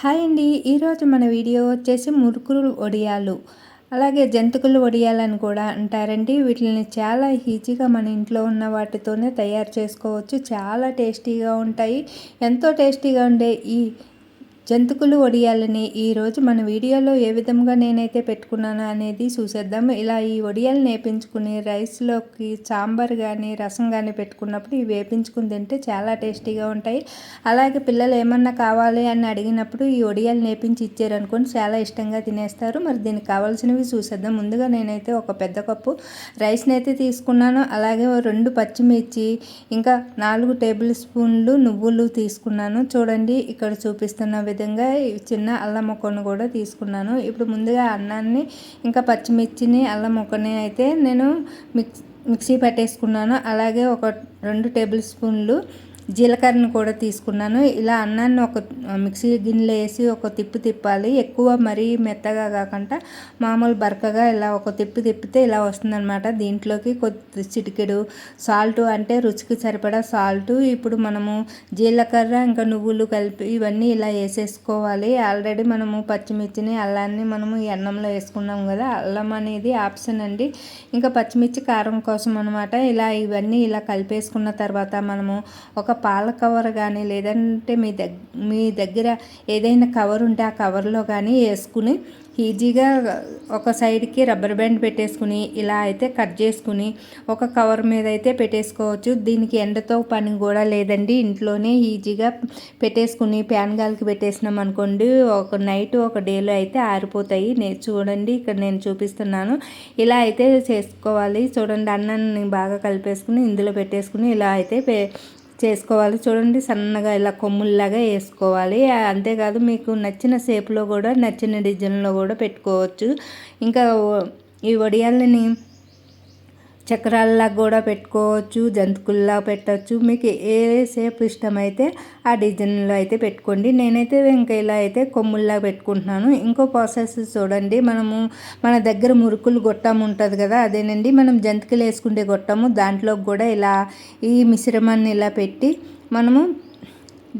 Hi అండి. ఈరోజు మన వీడియో వచ్చేసి మురుకులు వడియాలు. అలాగే జంతుకులు వడియాలని కూడా అంటారండి. వీటిని చాలా ఈజీగా మన ఇంట్లో ఉన్న వాటితోనే తయారు చేసుకోవచ్చు. చాలా టేస్టీగా ఉంటాయి. ఎంతో టేస్టీగా ఉండే ఈ జంతుకులు వడియాలని ఈరోజు మన వీడియోలో ఏ విధంగా నేనైతే పెట్టుకున్నాను అనేది చూసేద్దాం. ఇలా ఈ వడియాలు నేపించుకుని రైస్లోకి సాంబార్ కానీ రసం కానీ పెట్టుకున్నప్పుడు ఇవి వేపించుకుని తింటే చాలా టేస్టీగా ఉంటాయి. అలాగే పిల్లలు ఏమన్నా కావాలి అని అడిగినప్పుడు ఈ వడియాలు నేపించి ఇచ్చారనుకోండి చాలా ఇష్టంగా తినేస్తారు. మరి దీనికి కావాల్సినవి చూసేద్దాం. ముందుగా నేనైతే ఒక పెద్ద కప్పు రైస్ని అయితే తీసుకున్నాను. అలాగే రెండు పచ్చిమిర్చి ఇంకా నాలుగు టేబుల్ స్పూన్లు నువ్వులు తీసుకున్నాను. చూడండి ఇక్కడ చూపిస్తున్న విధంగా చిన్న అల్లం ముక్కను కూడా తీసుకున్నాను. ఇప్పుడు ముందుగా అన్నాన్ని ఇంకా పచ్చిమిర్చిని అల్లం ముక్కని అయితే నేను మిక్స్ మిక్సీ పెట్టేసుకున్నాను. అలాగే ఒక రెండు టేబుల్ స్పూన్లు జీలకర్రను కూడా తీసుకున్నాను. ఇలా అన్నాన్ని ఒక మిక్సీ గిన్నెలో వేసి ఒక తిప్పి తిప్పాలి. ఎక్కువ మరీ మెత్తగా కాకుండా మామూలు బరకగా ఇలా ఒక తిప్పి తిప్పితే ఇలా వస్తుందన్నమాట. దీంట్లోకి కొద్ది చిటికెడు సాల్ట్ అంటే రుచికి సరిపడా సాల్ట్. ఇప్పుడు మనము జీలకర్ర ఇంకా నువ్వులు కలిపి ఇవన్నీ ఇలా వేసేసుకోవాలి. ఆల్రెడీ మనము పచ్చిమిర్చిని అల్లాన్ని మనము అన్నంలో వేసుకున్నాం కదా. అల్లం అనేది ఆప్షన్ అండి. ఇంకా పచ్చిమిర్చి కారం కోసం అనమాట ఇలా ఇవన్నీ ఇలా కలిపేసుకున్న తర్వాత మనము ఒక పాల కవర్ కానీ లేదంటే మీ దగ్గ మీ దగ్గర ఏదైనా కవర్ ఉంటే ఆ కవర్లో కానీ వేసుకుని ఈజీగా ఒక సైడ్కి రబ్బర్ బ్యాండ్ పెట్టేసుకుని ఇలా అయితే కట్ చేసుకుని ఒక కవర్ మీద అయితే పెట్టేసుకోవచ్చు. దీనికి ఎండతో పని కూడా లేదండి. ఇంట్లోనే ఈజీగా పెట్టేసుకుని ప్యాన్ గాలికి పెట్టేసినాం అనుకోండి ఒక నైట్ ఒక డేలో అయితే ఆరిపోతాయి. నేను చూడండి ఇక్కడ నేను చూపిస్తున్నాను. ఇలా అయితే చేసుకోవాలి. చూడండి అన్నాన్ని బాగా కలిపేసుకుని ఇందులో పెట్టేసుకుని ఇలా అయితే చేసుకోవాలి. చూడండి సన్నగా ఇలా కొమ్ముల్లాగా వేసుకోవాలి. అంతేకాదు మీకు నచ్చిన షేప్లో కూడా నచ్చిన డిజైన్లో కూడా పెట్టుకోవచ్చు. ఇంకా ఈ వడియాలని చక్రాల్లా కూడా పెట్టుకోవచ్చు జంతుకుల్లా పెట్టవచ్చు మీకు ఏ షేప్ ఇష్టమైతే ఆ డిజైన్లో అయితే పెట్టుకోండి. నేనైతే ఇంకా ఇలా అయితే కొమ్ముల్లా పెట్టుకుంటున్నాను. ఇంకో ప్రాసెస్ చూడండి. మనము మన దగ్గర మురుకులు గొట్టం ఉంటుంది కదా అదేనండి. మనం జంతికలు వేసుకుంటే గొట్టము. దాంట్లో కూడా ఇలా ఈ మిశ్రమాన్ని ఇలా పెట్టి మనము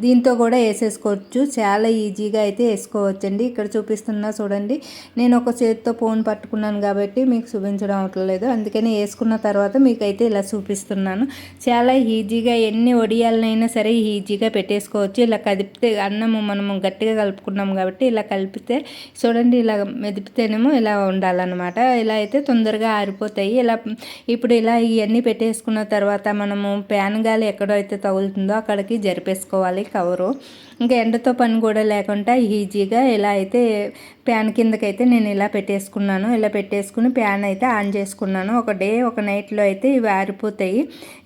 దీంతో కూడా వేసేసుకోవచ్చు. చాలా ఈజీగా అయితే వేసుకోవచ్చండి. ఇక్కడ చూపిస్తున్నా చూడండి. నేను ఒక చేతితో ఫోన్ పట్టుకున్నాను కాబట్టి మీకు చూపించడం అవట్లేదు అందుకని వేసుకున్న తర్వాత మీకైతే ఇలా చూపిస్తున్నాను. చాలా ఈజీగా ఎన్ని వడియాలనైనా సరే ఈజీగా పెట్టేసుకోవచ్చు. ఇలా కదిపితే అన్నము మనము గట్టిగా కలుపుకున్నాం కాబట్టి ఇలా కలిపితే చూడండి ఇలా మెదిపితేనేమో ఇలా ఉండాలన్నమాట. ఇలా అయితే తొందరగా ఆరిపోతాయి. ఇలా ఇప్పుడు ఇలా ఇవన్నీ పెట్టేసుకున్న తర్వాత మనము ప్యాన్ గాలి ఎక్కడో అయితే తగులుతుందో అక్కడికి జరిపేసుకోవాలి. పెట్టాలి కవరు. ఇంకా ఎండతో పని కూడా లేకుండా ఈజీగా ఇలా అయితే ప్యాన్ కిందకైతే నేను ఇలా పెట్టేసుకున్నాను. ఇలా పెట్టేసుకుని ప్యాన్ అయితే ఆన్ చేసుకున్నాను. ఒక డే ఒక నైట్లో అయితే ఇవి ఆరిపోతాయి.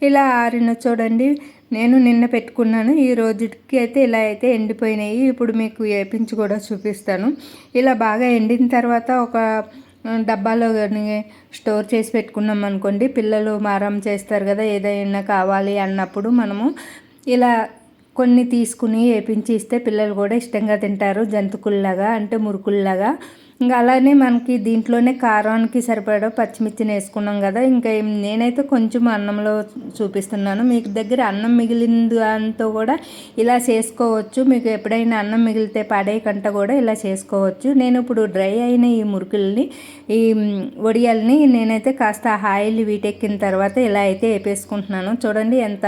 ఇలా ఆరిన చూడండి నేను నిన్న పెట్టుకున్నాను. ఈ రోజుకి అయితే ఇలా అయితే ఎండిపోయినాయి. ఇప్పుడు మీకు వేపించి కూడా చూపిస్తాను. ఇలా బాగా ఎండిన తర్వాత ఒక డబ్బాలో కానీ స్టోర్ చేసి పెట్టుకున్నాం అనుకోండి పిల్లలు మారం చేస్తారు కదా ఏదైనా కావాలి అన్నప్పుడు మనము ఇలా కొన్ని తీసుకుని వేపించి ఇస్తే పిల్లలు కూడా ఇష్టంగా తింటారు జంతుకుల్లాగా అంటే మురుకుల్లాగా. ఇంకా అలానే మనకి దీంట్లోనే కారానికి సరిపడా పచ్చిమిర్చిని వేసుకున్నాం కదా ఇంకా నేనైతే కొంచెం అన్నంలో చూపిస్తున్నాను. మీకు దగ్గర అన్నం మిగిలింది దాంతో కూడా ఇలా చేసుకోవచ్చు. మీకు ఎప్పుడైనా అన్నం మిగిలితే పడే కంట కూడా ఇలా చేసుకోవచ్చు. నేను ఇప్పుడు డ్రై అయిన ఈ మురుకుల్ని ఈ వడియాల్ని నేనైతే కాస్త ఆయిల్ వీటెక్కిన తర్వాత ఇలా అయితే వేపేసుకుంటున్నాను. చూడండి ఎంత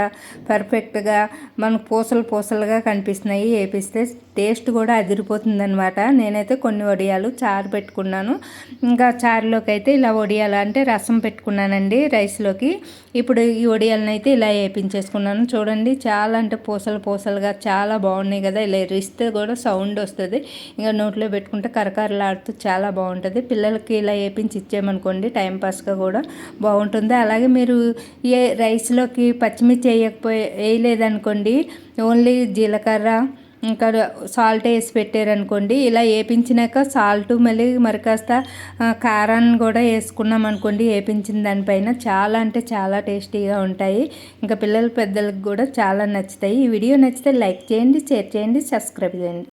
పర్ఫెక్ట్గా మనకు పూసలు పూసలుగా కనిపిస్తున్నాయి. వేపిస్తే టేస్ట్ కూడా అదిరిపోతుంది అనమాట నేనైతే కొన్ని వడియాలు చారు పెట్టుకున్నాను. ఇంకా చారులోకి అయితే ఇలా వడియాలు అంటే రసం పెట్టుకున్నానండి రైస్లోకి. ఇప్పుడు ఈ వడియాలను అయితే ఇలా వేపించేసుకున్నాను. చూడండి చాలా అంటే పూసలు పూసలుగా చాలా బాగున్నాయి కదా. ఇలా ఇస్తే కూడా సౌండ్ వస్తుంది. ఇంకా నోట్లో పెట్టుకుంటే కరకరలాడుతూ చాలా బాగుంటుంది. పిల్లలకి ఇలా వేపించి ఇచ్చామనుకోండి టైంపాస్గా కూడా బాగుంటుంది. అలాగే మీరు ఏ రైస్లోకి పచ్చిమిర్చి వేయకపోయి వేయలేదనుకోండి ఓన్లీ జీలకర్ర ఇంకా సాల్ట్ వేసి పెట్టారనుకోండి. ఇలా వేపించినాక సాల్ట్ మళ్ళీ మరి కాస్త కారాన్ని కూడా వేసుకున్నాం అనుకోండి. వేపించిన దానిపైన చాలా అంటే చాలా టేస్టీగా ఉంటాయి. ఇంకా పిల్లల పెద్దలకు కూడా చాలా నచ్చుతాయి. ఈ వీడియో నచ్చితే లైక్ చేయండి షేర్ చేయండి సబ్స్క్రైబ్ చేయండి.